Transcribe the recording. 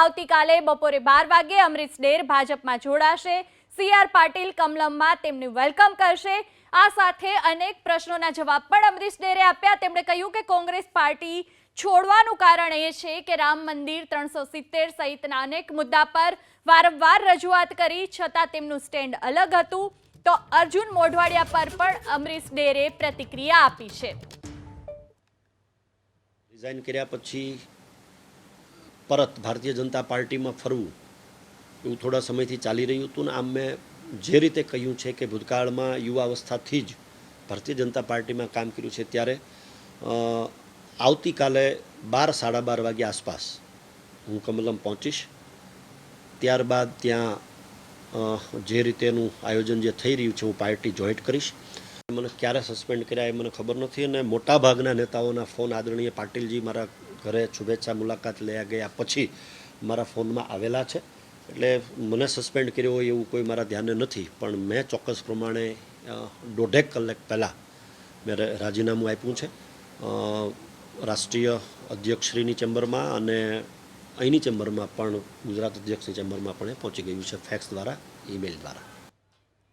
આવતીકાલે બપોરે બાર વાગે અમરીશ ડેર ભાજપમાં જોડાશે. સી આર પાટીલ કમલમમાં તેમનું વેલકમ કરશે. આ સાથે અનેક પ્રશ્નોના જવાબ પણ અમરીશ ડેરે આપ્યા. તેમણે કહ્યું કે કોંગ્રેસ પાર્ટી છોડવાનું કારણ એ છે કે રામ મંદિર ત્રણસો સિત્તેર સહિતના અનેક મુદ્દા પર વારંવાર રજૂઆત કરી, છતાં તેમનું સ્ટેન્ડ અલગ હતું. તો અર્જુન મોઢવાડિયા પર પણ અમરીશ ડેરે પ્રતિક્રિયા આપી છે. રિઝાઇન કર્યા પછી પરત ભારતીય જનતા પાર્ટીમાં ફરવું, એવું થોડા સમયથી ચાલી રહ્યું હતું ને, આમ મેં જે રીતે કહ્યું છે કે ભૂતકાળમાં યુવાવસ્થાથી જ ભારતીય જનતા પાર્ટીમાં કામ કર્યું છે, ત્યારે આવતીકાલે બાર સાડા બાર વાગ્યા આસપાસ હું કમલમ પહોંચીશ. ત્યારબાદ ત્યાં જે રીતેનું આયોજન જે થઈ રહ્યું છે, હું પાર્ટી જોઈન્ટ કરીશ. મને ક્યારે સસ્પેન્ડ કર્યા એ મને ખબર નથી અને મોટાભાગના નેતાઓના ફોન આદરણીય પાટીલજી મારા ઘરે શુભેચ્છા મુલાકાત લઈ ગયા પછી મારા ફોનમાં આવેલા છે. એટલે મને સસ્પેન્ડ કર્યો હોય એવું કોઈ મારા ધ્યાને નથી. પણ મેં ચોક્કસ પ્રમાણે દોઢેક કલાક પહેલાં મેં રાજીનામું આપ્યું છે. રાષ્ટ્રીય અધ્યક્ષશ્રીની ચેમ્બરમાં અને અહીંની ચેમ્બરમાં પણ ગુજરાત અધ્યક્ષની ચેમ્બરમાં પણ એ પહોંચી ગયું છે ફેક્સ દ્વારા, ઈમેલ દ્વારા.